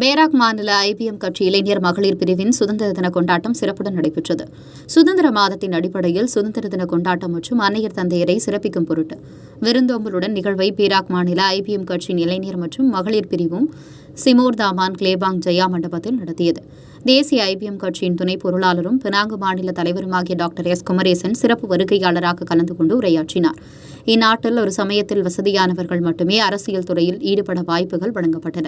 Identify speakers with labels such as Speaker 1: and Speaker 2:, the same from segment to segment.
Speaker 1: Perak மாநில IBM கட்சி இளைஞர் மகளிர் பிரிவின் சுதந்திர தின கொண்டாட்டம் சிறப்புடன் நடைபெற்றது. சுதந்திர மாதத்தின் அடிப்படையில் சுதந்திர தின கொண்டாட்டம் மற்றும் அன்னையர் தந்தையரை சிறப்பிக்கும் பொருட்டு விருந்தோம்பலுடன் நிகழ்வை பேராக் மாநில ஐபிஎம் கட்சியின் இளைஞர் மற்றும் மகளிர் பிரிவும் சிமோர் தாமான் கிளேபாங் ஜெயா மண்டபத்தில் நடத்தியது. தேசிய ஐபிஎம் கட்சியின் துணை பொருளாளரும் பினாங்கு மாநில தலைவருமாகிய டாக்டர் எஸ். குமரேசன் சிறப்பு வருகையாளராக கலந்து கொண்டு உரையாற்றினார். இந்நாட்டில் ஒரு சமயத்தில் வசதியானவர்கள் மட்டுமே அரசியல் துறையில் ஈடுபட வாய்ப்புகள் வழங்கப்பட்டன.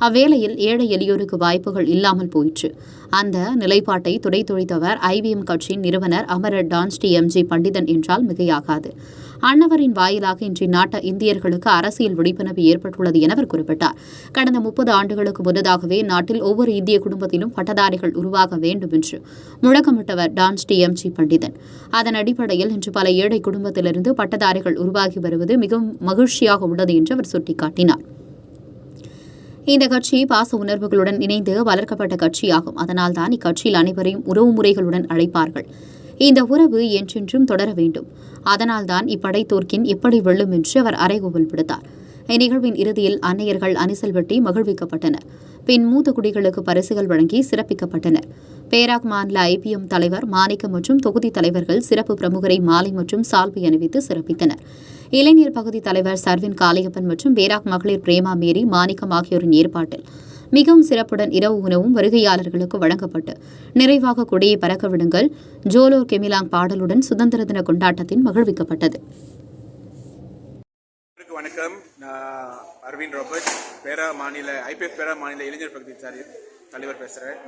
Speaker 1: அவ்வேளையில் ஏழை எளியோருக்கு வாய்ப்புகள் இல்லாமல் போயிற்று. அந்த நிலைப்பாட்டை துடைத்துழைத்தவர் ஐவிஎம் கட்சியின் நிறுவனர் அமரர் டான்ஸ்டி எம்ஜி பண்டிதன் என்றால் மிகையாகாது. அன்னவரின் வாயிலாக இன்று நாட்ட இந்தியர்களுக்கு அரசியல் விழிப்புணர்வு ஏற்பட்டுள்ளது என அவர் குறிப்பிட்டார். கடந்த முப்பது ஆண்டுகளுக்கு முன்னதாகவே நாட்டில் ஒவ்வொரு இந்திய குடும்பத்திலும் பட்டதாரிகள் உருவாக வேண்டும் என்று முழக்கமிட்டவர் டான்ஸ்டி எம்ஜி பண்டிதன். அதன் அடிப்படையில் இன்று பல ஏழை குடும்பத்திலிருந்து பட்டதாரிகள் உருவாகி வருவது மிகவும் மகிழ்ச்சியாக உள்ளது என்று அவர் சுட்டிக்காட்டினார். இந்த கட்சி பாச உணர்வுகளுடன் இணைந்து வளர்க்கப்பட்ட கட்சியாகும். அதனால்தான் இக்கட்சியில் அனைவரையும் உறவுமுறைகளுடன் அழைப்பார்கள். இந்த உறவு என்றென்றும் தொடர வேண்டும். அதனால்தான் இப்படைத்தோர்க்கின் எப்படி வெல்லும் என்று அவர் அறைகூவல் விடுத்தார். இந்நிகழ்வின் இறுதியில் அன்னையர்கள் அணிசல் வெட்டி மகிழ்விக்கப்பட்டனர். பின் மூத்த குடிகளுக்கு பரிசுகள் வழங்கி சிறப்பிக்கப்பட்டனர். பேராக் மாநில ஐபிஎம் தலைவர் மாணிக்கம் மற்றும் தொகுதி தலைவர்கள் சிறப்பு பிரமுகரை மாலை மற்றும் சால்வை அணிவித்து சிறப்பித்தனர். இளைஞர் பகுதி தலைவர் சர்வின் காளியப்பன் மற்றும் பேராக் மகளிர் பிரேமா மேரி மாணிக்கம் ஆகியோரின் ஏற்பாட்டில் மிகவும் சிறப்புடன் இரவு உணவும் வருகையாளர்களுக்கு வழங்கப்பட்டு நிறைவாக கொடியை பறக்க விடுங்கள். கெமிலாங் பாடலுடன் சுதந்திர தின கொண்டாட்டத்தின் மகிழ்விக்கப்பட்டது.
Speaker 2: வணக்கம். நான் அரவிந்த் ராபர்ட் பேரா மாநில ஐபிஎஃப் பேரா மாநில இளைஞர் பகுதி சாரி தலைவர் பேசுகிறேன்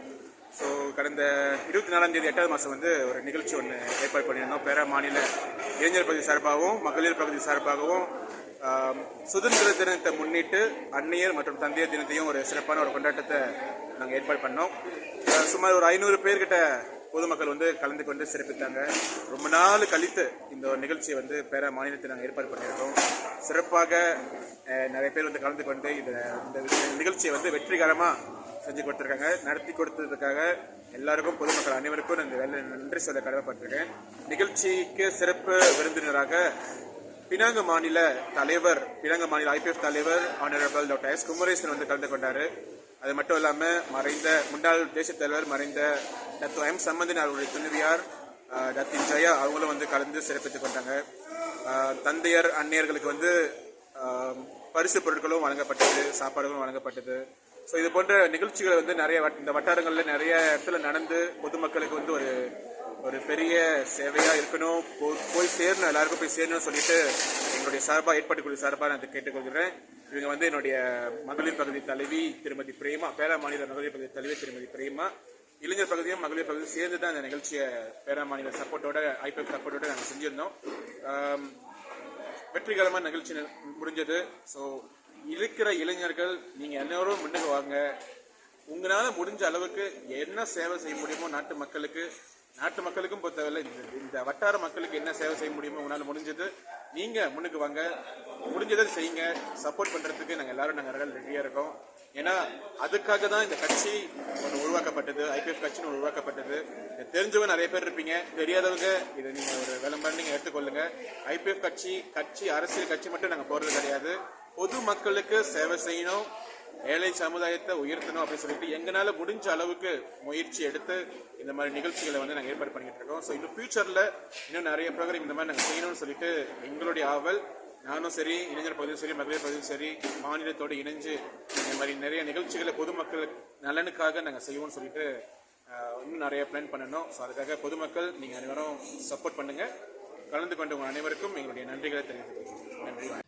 Speaker 2: ஸோ கடந்த இருபத்தி நாலாம் தேதி எட்டாவது மாதம் வந்து ஒரு நிகழ்ச்சி ஒன்று ஏற்பாடு பண்ணியிருந்தோம். பேரா மாநில இளைஞர் பகுதி சார்பாகவும் மகளிர் பகுதி சார்பாகவும் சுதந்திர தினத்தை முன்னிட்டு அன்னையர் மற்றும் தந்தையர் தினத்தையும் ஒரு சிறப்பான ஒரு கொண்டாட்டத்தை நாங்கள் ஏற்பாடு பண்ணோம். சுமார் ஒரு ஐநூறு பேர்கிட்ட பொதுமக்கள் வந்து கலந்து கொண்டு சிறப்பித்தாங்க. ரொம்ப நாள் கழித்து இந்த ஒரு நிகழ்ச்சியை வந்து பேர மாநிலத்தில் நாங்கள் ஏற்பாடு பண்ணியிருக்கோம். சிறப்பாக நிறைய பேர் வந்து கலந்து கொண்டு இந்த இந்த நிகழ்ச்சியை வந்து வெற்றிகரமாக செஞ்சு கொடுத்துருக்காங்க. நடத்தி கொடுத்ததுக்காக எல்லாருக்கும் பொதுமக்கள் அனைவருக்கும் நான் இந்த வேலை நன்றி சொல்ல கடமைப்பட்டிருக்கேன். நிகழ்ச்சிக்கு சிறப்பு விருந்தினராக பினாங்க மாநில தலைவர் பினாங்க மாநில ஐபிஎஃப் தலைவர் ஆனரபிள் டாக்டர் எஸ் குமரேசன் வந்து கலந்து கொண்டாரு. அது மட்டும் இல்லாமல் மறைந்த முன்னாள் தேசிய தலைவர் மறைந்த டாக்டர் எம். சம்பந்தன் அவருடைய துணைவியார் அஹ், டாக்டர் ஜெயா அவங்களும் வந்து கலந்து சிறப்பித்துக் கொண்டாங்க. தந்தையர் அன்னையர்களுக்கு வந்து பரிசு பொருட்களும் வழங்கப்பட்டது சாப்பாடுகளும் வழங்கப்பட்டது. ஸோ இது போன்ற நிகழ்ச்சிகளை வந்து நிறைய இந்த வட்டாரங்களில் நிறைய இடத்துல நடந்து பொதுமக்களுக்கு வந்து ஒரு ஒரு பெரிய சேவையாக இருக்கணும். போய் சேரணும் எல்லாருக்கும் போய் சேரணும்னு சொல்லிட்டு எங்களுடைய சார்பாக ஏற்பாட்டு குழு நான் அதை கேட்டுக்கொள்கிறேன். இவங்க வந்து என்னுடைய மகளிர் பகுதி தலைவி திருமதி பிரேமா பேரா மாநில மகளிர் பகுதி தலைவி திருமதி பிரேமா. இளைஞர் பகுதியும் மகளிர் பகுதியும் சேர்ந்து தான் இந்த நிகழ்ச்சியை பேரா மாநில சப்போர்ட்டோட ஐபிஎஃப் சப்போர்ட்டோட நாங்கள் செஞ்சிருந்தோம். வெற்றிகரமாக நிகழ்ச்சி ந- முடிஞ்சது. ஸோ இருக்கிற இளைஞர்கள் நீங்க எல்லோரும் முன்னுக்கு வாங்க. உங்களால முடிஞ்ச அளவுக்கு என்ன சேவை செய்ய முடியுமோ நாட்டு மக்களுக்கு நாட்டு மக்களுக்கும் பொறுத்தவரை இந்த இந்த வட்டார மக்களுக்கு என்ன சேவை செய்ய முடியுமோ உங்களால் முடிஞ்சது நீங்க முன்னுக்கு வாங்க. முடிஞ்சதை செய்யுங்க. சப்போர்ட் பண்றதுக்கு நாங்கள் எல்லாரும் நாங்கள் ரெடியா இருக்கோம். ஏன்னா அதுக்காக தான் இந்த கட்சி ஒன்று உருவாக்கப்பட்டது. ஐபிஎஃப் கட்சின்னு ஒன்று உருவாக்கப்பட்டது. தெரிஞ்சவங்க நிறைய பேர் இருப்பீங்க. தெரியாதவங்க இதை நீங்கள் ஒரு விளம்பரம் நீங்கள் எடுத்துக்கொள்ளுங்க. ஐபிஎஃப் கட்சி கட்சி அரசியல் கட்சி மட்டும் நாங்கள் போகிறது கிடையாது. பொது மக்களுக்கு சேவை செய்யணும் ஏழை சமுதாயத்தை உயர்த்தணும் அப்படின்னு சொல்லிட்டு எங்களால் முடிஞ்ச அளவுக்கு முயற்சி எடுத்து இந்த மாதிரி நிகழ்ச்சிகளை வந்து நாங்கள் ஏற்பாடு பண்ணிட்டு இருக்கோம். ஸோ இன்னும் ஃபியூச்சரில் இன்னும் நிறைய ப்ரோக்ராம் இந்த மாதிரி நாங்கள் செய்யணும்னு சொல்லிட்டு எங்களுடைய ஆவல் நானும் சரி இளைஞர் பகுதியும் சரி மகளிர் பகுதியும் சரி மாநிலத்தோடு இணைஞ்சு இந்த மாதிரி நிறைய நிகழ்ச்சிகளை பொதுமக்கள் நலனுக்காக நாங்கள் செய்வோம்னு சொல்லிட்டு இன்னும் நிறைய பிளான் பண்ணணும். ஸோ அதுக்காக பொதுமக்கள் நீங்கள் அனைவரும் சப்போர்ட் பண்ணுங்கள் கலந்து கொண்ட உங்கள் அனைவருக்கும் எங்களுடைய நன்றிகளை தெரிவித்துக் நன்றி வணக்கம்.